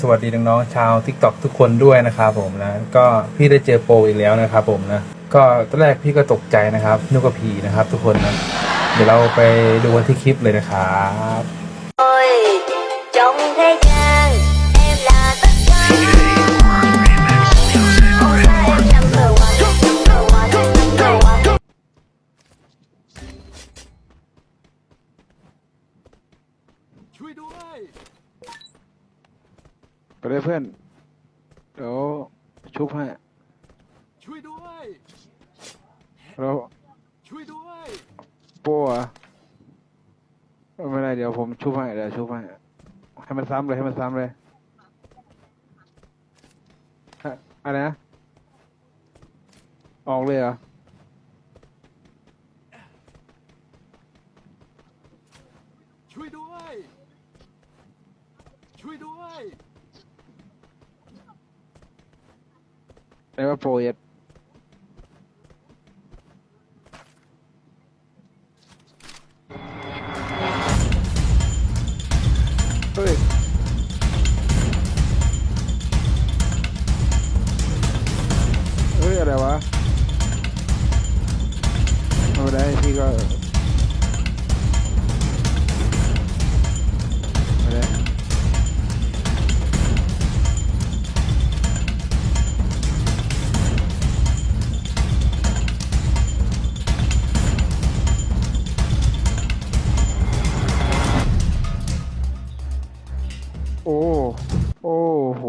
สวัสดีน้องๆชาว TikTok ทุกคนด้วยนะครับผมนะก็พี่ได้เจอโปรอีกแล้วนะครับผมนะก็ตอนแรกพี่ก็ตกใจนะครับนึกว่าผีนะครับ ทุกคนนะเดี๋ยวเราไปดูกันที่คลิปเลยนะครับ Ôi, trong thế gian em là tất cả Hôm nay em number one, number one, number one ช่วยด้วย ไปเลยเพื่อน เดี๋ยวชุบให้ ช่วยด้วยแล้วช่วยด้วย โป้อะไม่เป็นไรเดี๋ยวผมชุบให้เดี๋ยวชุบให้ ให้มันซ้ำเลยให้มันซ้ำเลยฮะอะไรนะ ออกเลยเหรอ ช่วยด้วย ช่วยด้วย เรียกว่าโปรเยต โอ้โ